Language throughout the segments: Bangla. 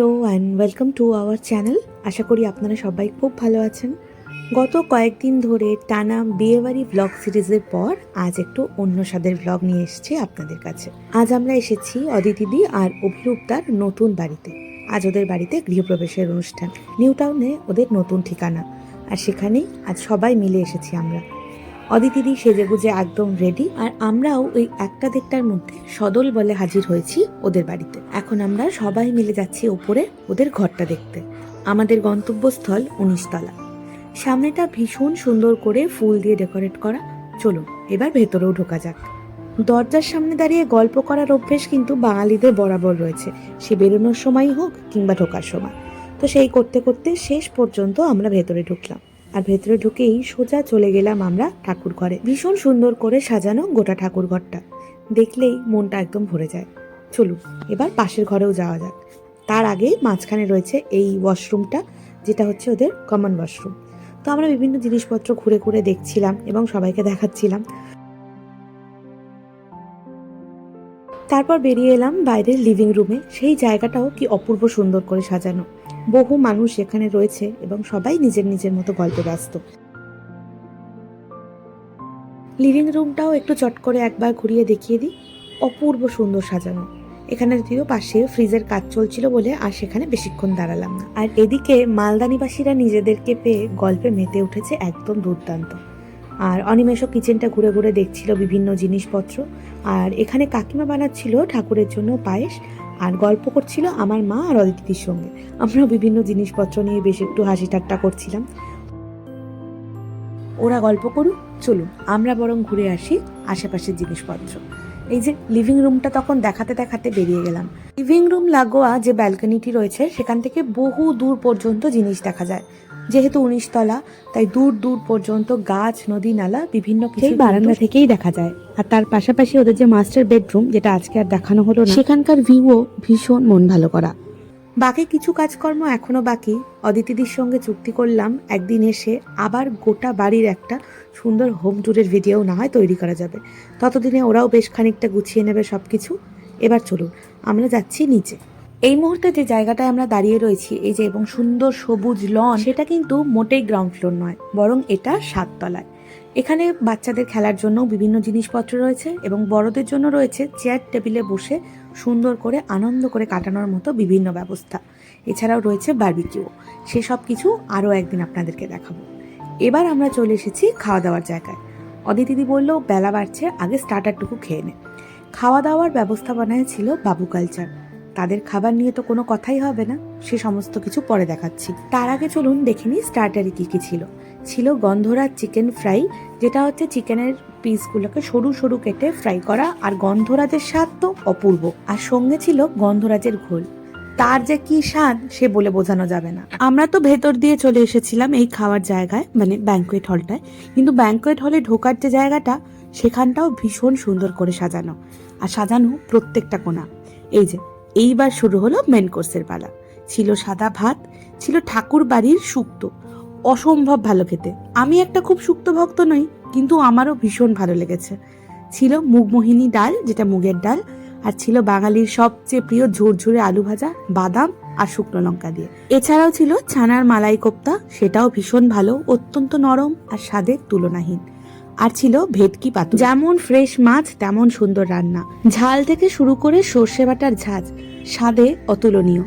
Hello and welcome to our channel আশা করি আপনারা সবাই খুব ভালো আছেন। গত কয়েকদিন ধরে টানা বিয়েবাড়ি ব্লগ সিরিজের পর আজ একটু অন্য স্বাদের ব্লগ নিয়ে এসেছি আপনাদের কাছে। আজ আমরা এসেছি অদিতিদি আর অভিরূপতার নতুন বাড়িতে। আজ ওদের বাড়িতে গৃহপ্রবেশের অনুষ্ঠান। নিউ টাউনে ওদের নতুন ঠিকানা। আর সেখানেই আজ সবাই মিলে এসেছি আমরা। অদিতিদি সেজেগুজে একদম রেডি আর আমরাও ওই একটা দেড়টার মধ্যে সদল বলে হাজির হয়েছি ওদের বাড়িতে। এখন আমরা সবাই মিলে যাচ্ছি ওপরে ওদের ঘরটা দেখতে। আমাদের গন্তব্যস্থল উনিশতলা। সামনেটা ভীষণ সুন্দর করে ফুল দিয়ে ডেকোরেট করা। চলুন, এবার ভেতরেও ঢোকা যাক। দরজার সামনে দাঁড়িয়ে গল্প করার অভ্যেস কিন্তু বাঙালিদের বরাবর রয়েছে। সে বেরোনোর সময়ই হোক কিংবা ঢোকার সময়। তো সেই করতে করতে শেষ পর্যন্ত আমরা ভেতরে ঢুকলাম। আর ভেতরে ঢুকেই সোজা চলে গেলাম আমরা ঠাকুর ঘরে। ভীষণ সুন্দর করে সাজানো গোটা ঠাকুর ঘরটা। দেখলেই মনটা একদম ভরে যায়। চলুন, এবার পাশের ঘরেও যাওয়া যাক। তার আগে মাঝখানে রয়েছে এই ওয়াশরুমটা, যেটা হচ্ছে ওদের কমন ওয়াশরুম তো আমরা বিভিন্ন জিনিসপত্র ঘুরে ঘুরে দেখছিলাম এবং সবাইকে দেখাচ্ছিলাম। তারপর বেরিয়ে এলাম বাইরের লিভিং রুমে সেই জায়গাটাও কি অপূর্ব সুন্দর করে সাজানো। বহু মানুষ এখানে রয়েছে এবং সবাই নিজের নিজের মতো গল্পে ব্যস্ত। লিভিং রুমটাও একটু চট করে একবার ঘুরিয়ে দেখিয়ে দিই। অপূর্ব সুন্দর সাজানো। এখানে যদিও পাশে ফ্রিজের কাজ চলছিল বলে আর সেখানে বেশিক্ষণ দাঁড়ালাম না। আর এদিকে মালদানিবাসীরা নিজেদেরকে পেয়ে গল্পে মেতে উঠেছে একদম দুর্দান্ত। আর অনিমেষও কিচেনটা ঘুরে ঘুরে দেখছিল বিভিন্ন জিনিসপত্র। আর এখানে কাকিমা বানাচ্ছিল ঠাকুরের জন্য পায়েস আর গল্প করছিল আমার মা আর অদিতির সঙ্গে। আমরা বিভিন্ন জিনিসপত্র নিয়ে বেশ একটু হাসি ঠাট্টা করছিলাম। ওরা গল্প করুক, চলুন, আমরা বরং ঘুরে আসি আশেপাশের জিনিসপত্র। এই যে লিভিং রুমটা তখন দেখাতে দেখাতে বেরিয়ে গেলাম। লিভিং রুম লাগোয়া যে ব্যালকনিটি রয়েছে, সেখান থেকে বহু দূর পর্যন্ত জিনিস দেখা যায়। যেহেতু উনিশতলা তাই দূর দূর পর্যন্ত গাছ নদী নালা বিভিন্ন কিছু বারান্দা থেকেই দেখা যায়। আর তার পাশাপাশি ওদের যে মাস্টার বেডরুম যেটা আজকে আর দেখানো হলো না সেখানকার ভিউও ভীষণ মন ভালো করা। বাকি কিছু কাজকর্ম এখনও বাকি। অদিতিদির সঙ্গে চুক্তি করলাম একদিন এসে আবার গোটা বাড়ির একটা সুন্দর হোম ট্যুরের ভিডিও না হয় তৈরি করা যাবে। ততদিনে ওরাও বেশ খানিকটা গুছিয়ে নেবে সব কিছু এবার চলুন আমরা যাচ্ছি নিচে। এই মুহূর্তে যে জায়গাটায় আমরা দাঁড়িয়ে রয়েছি, এই যে এবং সুন্দর সবুজ লন, সেটা কিন্তু মোটেই গ্রাউন্ড ফ্লোর নয়, বরং এটা সাততলায়। এখানে বাচ্চাদের খেলার জন্য বিভিন্ন জিনিসপত্র রয়েছে এবং বড়দের জন্য রয়েছে চেয়ার টেবিলে বসে সুন্দর করে, আনন্দ করে কাটানোর মতো বিভিন্ন ব্যবস্থা। এছাড়াও রয়েছে বার্বিকিউ। সেসব কিছু আরও একদিন আপনাদেরকে দেখাবো। এবার আমরা চলে এসেছি খাওয়া দাওয়ার জায়গায় অদিতিদি বলল, বেলা বাড়ছে, আগে স্টার্টারটুকু খেয়ে নে। খাওয়া দাওয়ার ব্যবস্থাপনায় ছিল বাবু কালচার তাদের খাবার নিয়ে তো কোনো কথাই হবে না। সে সমস্ত কিছু পরে দেখাচ্ছি। তার আগে চলুন দেখে নিই স্টার্টারে কী কী ছিল। ছিল গন্ধরাজ চিকেন ফ্রাই, যেটা হচ্ছে চিকেনের পিসগুলোকে সরু সরু কেটে ফ্রাই করা, আর গন্ধরাজের স্বাদ তো অপূর্ব। আর সঙ্গে ছিল গন্ধরাজের ঘোল। তার যে কি স্বাদ, সে বলে বোঝানো যাবে না। আমরা তো ভেতর দিয়ে চলে এসেছিলাম এই খাওয়ার জায়গায় মানে ব্যাঙ্কোয়েট হলটায় কিন্তু ব্যাঙ্কোয়েট হলে ঢোকার যে জায়গাটা, সেখানটাও ভীষণ সুন্দর করে সাজানো। আর সাজানো প্রত্যেকটা কোণা। এই যে এইবার শুরু হলো মেন কোর্সের পালা। ছিল সাদা ভাত, ছিল ঠাকুর বাড়ির শুক্তো অসম্ভব ভালো খেতে। আমি একটা খুব শুক্ত ভক্ত নই, কিন্তু আমারও ভীষণ ভালো লেগেছে। ছিল মুগমোহিনী ডাল, যেটা মুগের ডাল, আর ছিল বাঙালির সবচেয়ে প্রিয় ঝুরঝুরে আলু ভাজা, বাদাম আর শুকনো লঙ্কা দিয়ে। এছাড়াও ছিল ছানার মালাই কোপ্তা, সেটাও ভীষণ ভালো, অত্যন্ত নরম আর স্বাদের তুলনাহীন। আর ছিল ভেটকি পাতু যেমন ফ্রেশ মাছ, তেমন সুন্দর রান্না। ঝাল থেকে শুরু করে সর্ষে বাটার ঝাঁজ, স্বাদে অতুলনীয়।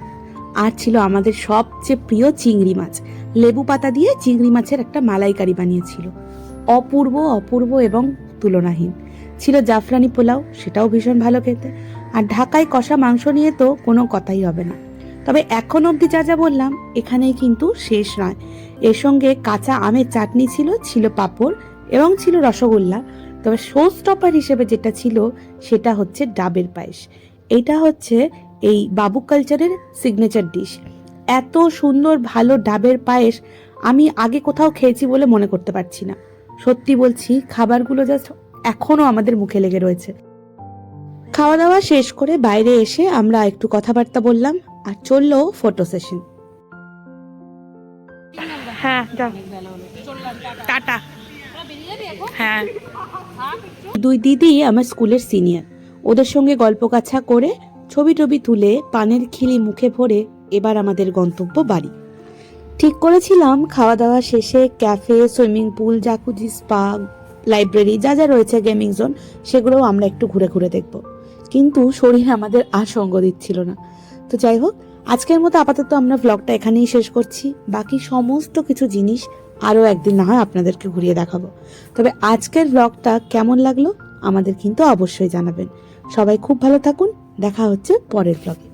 আর ছিল আমাদের সবচেয়ে প্রিয় চিংড়ি মাছ। লেবু পাতা দিয়ে চিংড়ি মাছের একটা মালাইকারি বানিয়েছিল। অপূর্ব অপূর্ব এবং তুলনাহীন। ছিল জাফরানি পোলাও, সেটাও ভীষণ ভালো খেতে। আর ঢাকায় কষা মাংস নিয়ে তো কোনো কথাই হবে না। তবে এখন অবধি যা যা বললাম, এখানেই কিন্তু শেষ নয়। এর সঙ্গে কাঁচা আমের চাটনি ছিল ছিল পাঁপড় এবং ছিল রসগোল্লা। তবে শো স্টপার হিসেবে যেটা ছিল, সেটা হচ্ছে ডাবের পায়েস। এটা হচ্ছে এই বাবু কালচারের সিগনেচার ডিশ এত সুন্দর, ভালো ডাবের পায়েস আমি আগে কোথাও খেয়েছি বলে মনে করতে পারছি না। সত্যি বলছি, খাবারগুলো জাস্ট এখনও আমাদের মুখে লেগে রয়েছে। খাওয়া দাওয়া শেষ করে বাইরে এসে আমরা একটু কথাবার্তা বললাম, আর চলল ফটো সেশন হ্যাঁ টাটা। হ্যাঁ। দুই দিদি আমার স্কুলের সিনিয়র। ওদের সঙ্গে গল্প কাছা করে ছবি টবি তুলে পানের খিলি মুখে ভরে এবার আমাদের গন্তব্য বাড়ি। ঠিক করেছিলাম খাওয়া দাওয়া শেষে cafe swimming pool jacuzzi spa library যা যা রয়েছে গেমিং জোন সেগুলোও আমরা একটু ঘুরে ঘুরে দেখব। কিন্তু শরীর আমাদের আর সঙ্গ দিচ্ছিল না। তো যাই হোক আজকের মতো আপাতত আমরা ব্লগটা এখানেই শেষ করছি। বাকি সমস্ত কিছু জিনিস আরও একদিন না হয় আপনাদেরকে ঘুরিয়ে দেখাবো। তবে আজকের ব্লগটা কেমন লাগল আমাদের কিন্তু অবশ্যই জানাবেন। সবাই খুব ভালো থাকুন। দেখা হচ্ছে পরের ব্লগে